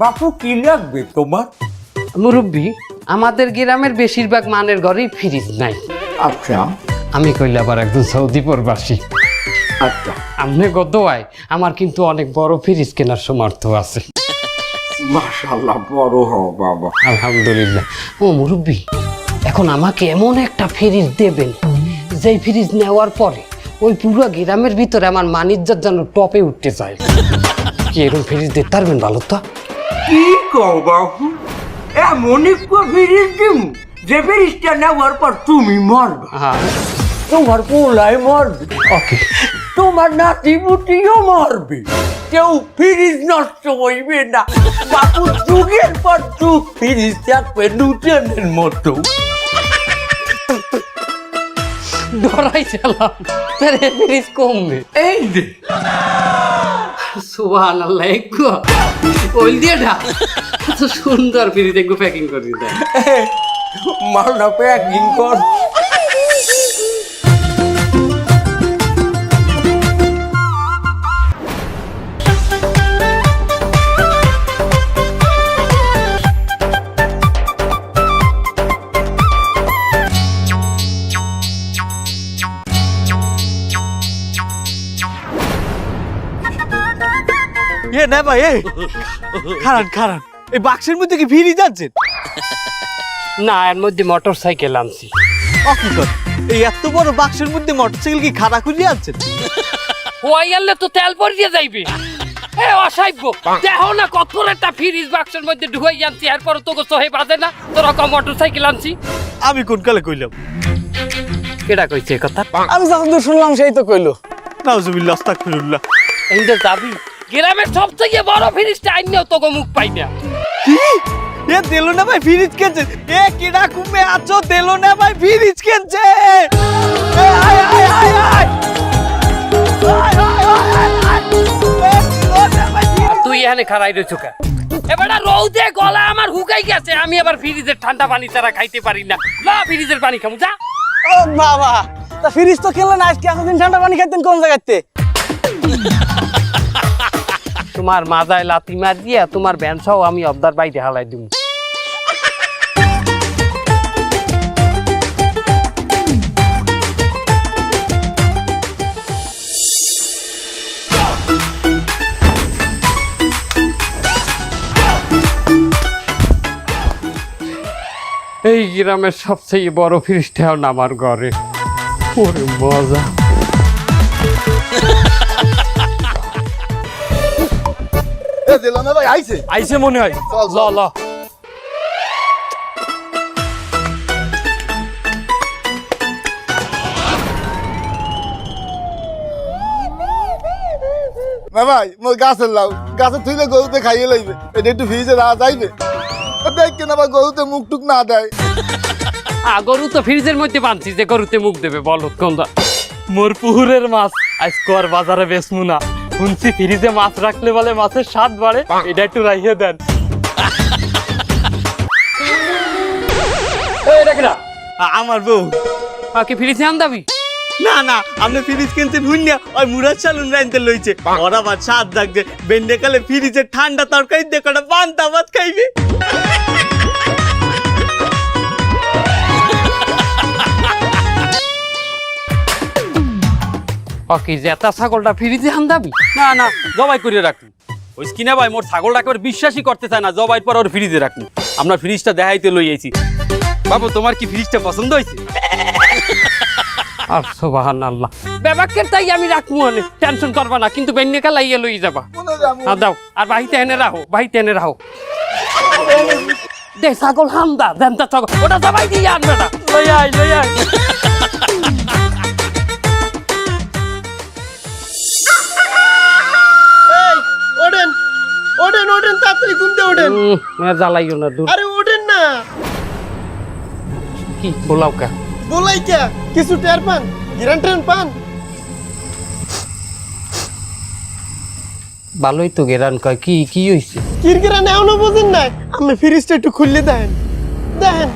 বাপু কি লাগবে তোমার? মুরব্বী আমাদের গ্রামের বেশিরভাগ মানের ঘরেই ফ্রিজ নাই। আচ্ছা। আমি কইলে আবার একজন সৌদি প্রবাসী। আচ্ছা। আপনি গদোয়ায় আমার কিন্তু অনেক বড় ফ্রিজ কেনার সমর্থ আছে। মাশাল্লাহ বড় হও বাবা। আলহামদুলিল্লাহ। ও মুরব্বী এখন আমাকে এমন একটা ফ্রিজ দেবেন যেই ফ্রিজ নেওয়ার পরে ওই পুরো গ্রামের ভিতরে আমার মানিজ্জার যেন টপে উঠতে চায়। কি এরকম ফ্রিজ দিতে পারবেন ভালো তো? কি কও বাবু এমন একটু ফিরিস দিম যে ফিরিসটা নেওয়ার পর তুমি মরবে। হ্যাঁ। তোমার পোলাই মরবে। তোমার নাতি বুটিও মরবে। কেউ ফিরিস নষ্ট হইবে না। বাপু যুগের পর যুগ ফিরিস থাকবে নুটেনের মতো। ডরাইছিলাম তারে ফ্রিজ কমবে। এই যে। সুবহান আল্লাহ একটু ওইল দিয়ে ঢাক এত সুন্দর ফ্রিজ একটু প্যাকিং করে দেয় মালটা প্যাকিং কর। এ না ভাই এ খারান খারান। এই বাক্সের মধ্যে কি ভিড়ি যাচ্ছেন না এর মধ্যে মোটর সাইকেল আনছি অকিকর এই এত বড় বাক্সের মধ্যে মোটরসাইকেল কি খাড়া খুলি আনছেন ওই আনলে তো তেল ভরিয়ে যাইবে। এ অসাইব দেখো না কত একটা ফ্রিজ বাক্সের মধ্যে ঢুকাই আনছি এরপর তোকে সহে বাজে না? তোর কম মোটর সাইকেল আনছি। আমি কোন কালে কইলাম? কেডা কইছে কথা? আমি যখন শুনলাম সেই তো কইলো। নাউজুবিল্লাহ আস্তাগফিরুল্লাহ। এইটা যাবি গ্রামের সবথেকে বড় ফ্রিজটা আইনেও তোকে মুখ পাই না। কি? এ দিলো না ভাই ফ্রিজ কেনছে? এ কিডা কুমে আছো? দিলো না ভাই ফ্রিজ কেনছে? এ আয় আয় আয় আয় তুই এখানে খারাই রয়েছ কে? এবারে রৌদে গলা আমার হুকাই গেছে আমি আবার ফ্রিজের ঠান্ডা পানি ছাড়া খাইতে পারি না। না ফ্রিজের পানি খামু যা। ও বাবা তা ফ্রিজ তো খেলেন আজকে এতদিন ঠান্ডা পানি খাইতেন কোন জায়গাতে? তোমার মাজায় লাতি মার দিয়া তোমার ব্যানসাও আমি অবদার বাইরে হালাই দিব এই গ্রামের সবচেয়ে বড় ফ্রিজটাও নামার ঘরে। ওরে মজা। এ দিলাম না ভাই আইছে? আইসে মনে হয়। ল ল। না ভাই মোর গাছের লাউ। গাছে থুইলে গরুতে খাইয়ে লইবে। এটা একটু ফ্রিজে রাখা যাইবে দেখ কেন আবার গরুতে মুখ টুক না দেয়। গরু তো ফ্রিজের মধ্যে বানছি যে গরুতে মুখ দেবে বল কোনটা? মোর পুকুরের মাছ আজকে আর বাজারে বেচমু না। শুনছি ফ্রিজে মাছ রাখলে বলে মাছের স্বাদ বাড়ে। এটা একটু রাইয়ে দেন। আমার বউ। কি ফ্রিজে আন দাবি না না আপনি ফ্রিজ কিনতে ভুইনা ওই মুরাদ চালুন রাইতে লইছে। ওরা আবার স্বাদ লাগছে। বেন্ডে কালে ফ্রিজে ঠান্ডা তরকারি দিয়ে কটা পান্তা ভাত খাইবে। কি জেতা ছাগলটা ফ্রিজে না না জবাই করে রাখুন ওই কিনা ভাই মোর ছাগলটা একেবারে বিশ্বাসই করতে চায় না জবাই পর ওর ফ্রিজে রাখুন আমরা ফ্রিজটা দেখাইতে লই আইছি। বাবু তোমার কি ফ্রিজটা পছন্দ হয়েছে আর সোবাহান আল্লাহ বেবাকের তাই আমি রাখব অনেক টেনশন করবা না কিন্তু লই যাবা। মনে হ্যাঁ দাও আর বাহিতে এনে রাখো বাহিতে এনে রাখো। দে ছাগল হামদা দেনটা ছাগল ওটা সবাই দিয়ে আনবে না লই আয় লই আয়। তাড়াতাড়ি ঘুমতে ওঠেন। মানে জ্বালাইও না দূর। আরে ওঠেন না। কি বলাও কা? বলাই কা? কিছু টের পান? গিরান টেন পান? ভালোই তো গেরান কয় কি কি হইছে? কিরকিরা এমন বোঝেন নাই? আমি ফ্রিজটা একটু খুললে দেন দেখেন।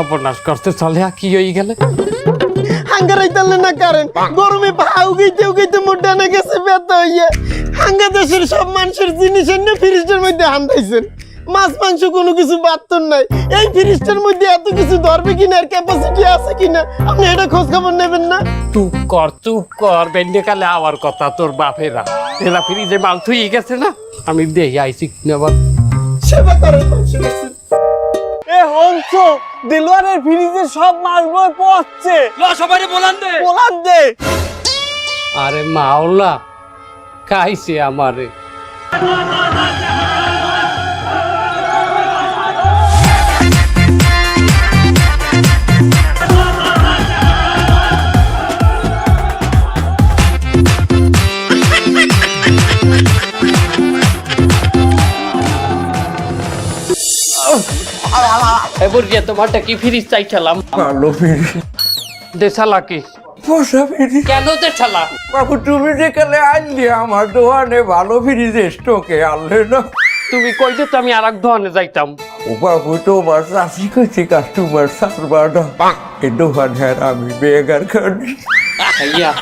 সর্বনাশ করতে চলে কি হয়ে গেলে? হাঙ্গার আইতালে না কারেন? গরমে ভাউ গইতে গইতে মোটা না গেছে ব্যথা হইয়া। হাঙ্গা দেশের সব মানুষের জিনিস এনে ফ্রিজের মধ্যে হান্দাইছেন মাছ মাংস কোনো কিছু বাড়তন নাই। এই ফ্রিজটার মধ্যে এত কিছু ধরবে কিনা আর ক্যাপাসিটি আছে কিনা আপনি এটা খোঁজ খবর নেবেন না? চুপ কর চুপ কর বেন্ডে কালে আবার কথা তোর বাপেরা। এরা ফ্রিজে মাল থুই গেছে না? আমি দেই আইসি নেবার। সেবা। এ হংস দিলোয়ারের ফ্রিজে সব মাছগুলো বই পড়ছে। ল সবাই বলান দে। বলান দে। আরে মাওলা খাইছে আমারে। গিয়ে তোমারটা কি ফ্রিজ চাইছিলাম? ভালো ফিরিস। দেশালা কি পোষা ফিরিস। কেন দেশালা বাবু তুমি যেখানে আনলি আমার দোকানে ভালো ফিরিজ স্টকে আনলে না। তুমি কইলে তো আমি আর এক ধরনের যাইতাম? ও বাবু তোমার চাষি কইছে কাস্টমার সারবা না। এ দোকান হ্যাঁ আমি বেগার খানি ইয়া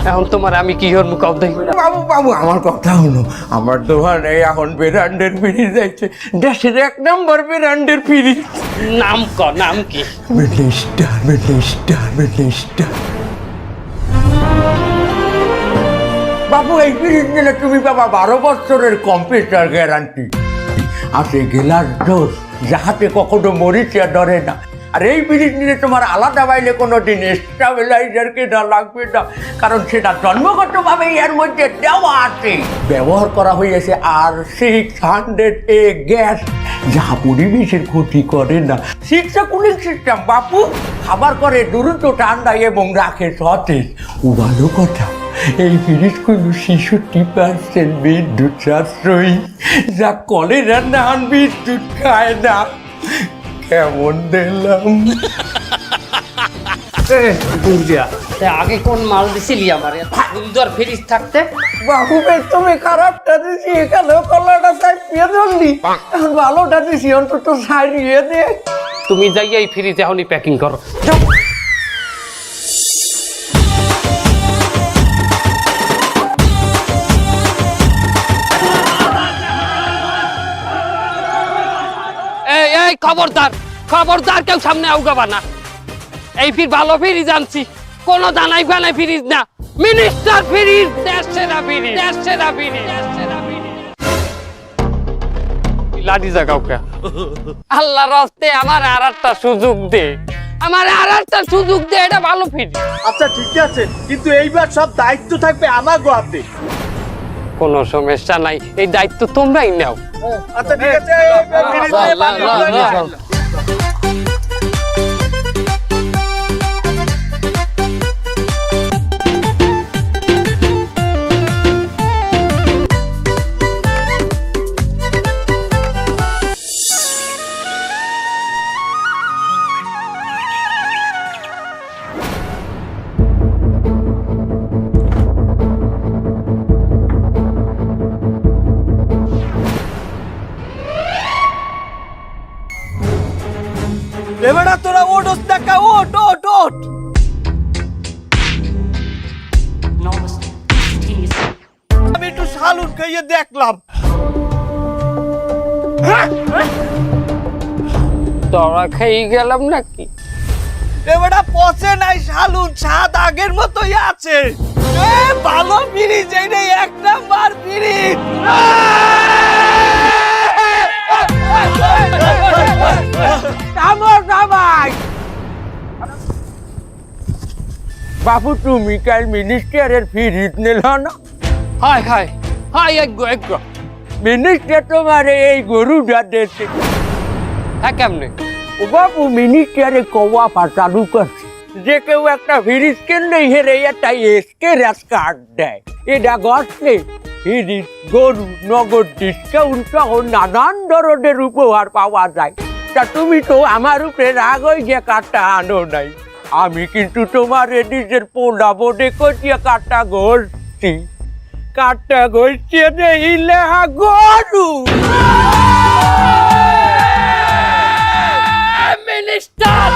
এখন তোমার আমি কি হর মুখাও দেই বাবু বাবু আমার কথা হলো আমার দোকানে এখন ব্র্যান্ডের ফ্রিজ যাচ্ছে দেশের এক নম্বর ব্র্যান্ডের ফ্রিজ নাম ক নাম কি? মিনিস্টার মিনিস্টার মিনিস্টার বাবু এই ফ্রিজ নিলে তুমি বাবা বারো বছরের কম্পিউটার গ্যারান্টি। আছে গেলার ডোজ যাহাতে কখনো মরিচিয়া ডরে না আর এই ফ্রিজ নিলে তোমার আলাদা বাইলে কোনো দিন স্টাবিলাইজার কেনা লাগবে না? কারণ সেটা জন্মগতভাবে এর মধ্যে দেওয়া আছে। ব্যবহার করা হয়েছে R six hundred A gas, যা পরিবেশের ক্ষতি করে না। সিক্সা কুলিং সিস্টেম বাপু, খাবার করে দ্রুত ঠান্ডা এবং রাখে সতেজ। ও ভালো কথা, এই ফ্রিজগুলো ছেষট্টি পার্সেন্ট বিদ্যুৎ সাশ্রয়ী, যা কলে রান্না হন বিদ্যুৎ খায় না। কেমন দিলাম? আগে কোন মাল দিছিলি আমার? সুন্দর ফ্রিজ থাকতে। বাবু বেশ তুমি খারাপটা দিছি এখানেও কলাটা সাইড ধরলি। এখন ভালোটা দিছি অন্তত সারিয়ে দে। তুমি যাই এই ফ্রিজ এখনই প্যাকিং করো। খবরদার। খবরদার কেউ সামনে আউগাবা না। এই ফির ভালো ফ্রিজ আনছি কোনো দানাই ফানাই ফ্রিজ না। মিনিস্টার ফ্রিজ দেশ সেরা ফ্রিজ দেশ সেরা ফ্রিজ আল্লাহ রাস্তে আমার আর একটা সুযোগ দে। আমার আর একটা সুযোগ দে এটা ভালো আচ্ছা ঠিক আছে। কিন্তু এইবার সব দায়িত্ব থাকবে আমার গোয়াতে কোনো সমস্যা নাই। এই দায়িত্ব তোমরাই নাও। আচ্ছা ঠিক আছে। এবারে তোরা ওট দেখা ওট ওট ওট আমি একটু সালুন খাইয়ে দেখলাম। তোরা খেয়ে গেলাম নাকি? এবারে পচে নাই সালুন স্বাদ আগের মতোই আছে। এ ভালো ফ্রিজ এই রে এক নাম্বার ফ্রিজ আমার সবাই বাবু তুমি কাল মিনিস্টারের ফিরিজ নিল না? হায় হায় হায় এক গো এক মিনিস্টার তোমার এই গরুটা দেশে হ্যাঁ কেমনে? ও বাবু মিনিস্টারে কওয়া পাঠানো করছে। যে কেউ একটা ফ্রিজ কিনলে হেরে একটা এসকে র্যাস কার্ড দেয়। এটা গসলে ফ্রিজ গরু নগদ ডিসকাউন্ট সহ নানান ধরনের উপহার পাওয়া যায়। তা তুমি তো আমার উপরে রাগ হয়ে যে কাঠটা আনো নাই। আমি কিন্তু তোমার নিজের পোনা বোর্ডে কচিয়া কাঠটা ঘষছি কাঠটা দে ইলেহা গরু। মিনিস্টার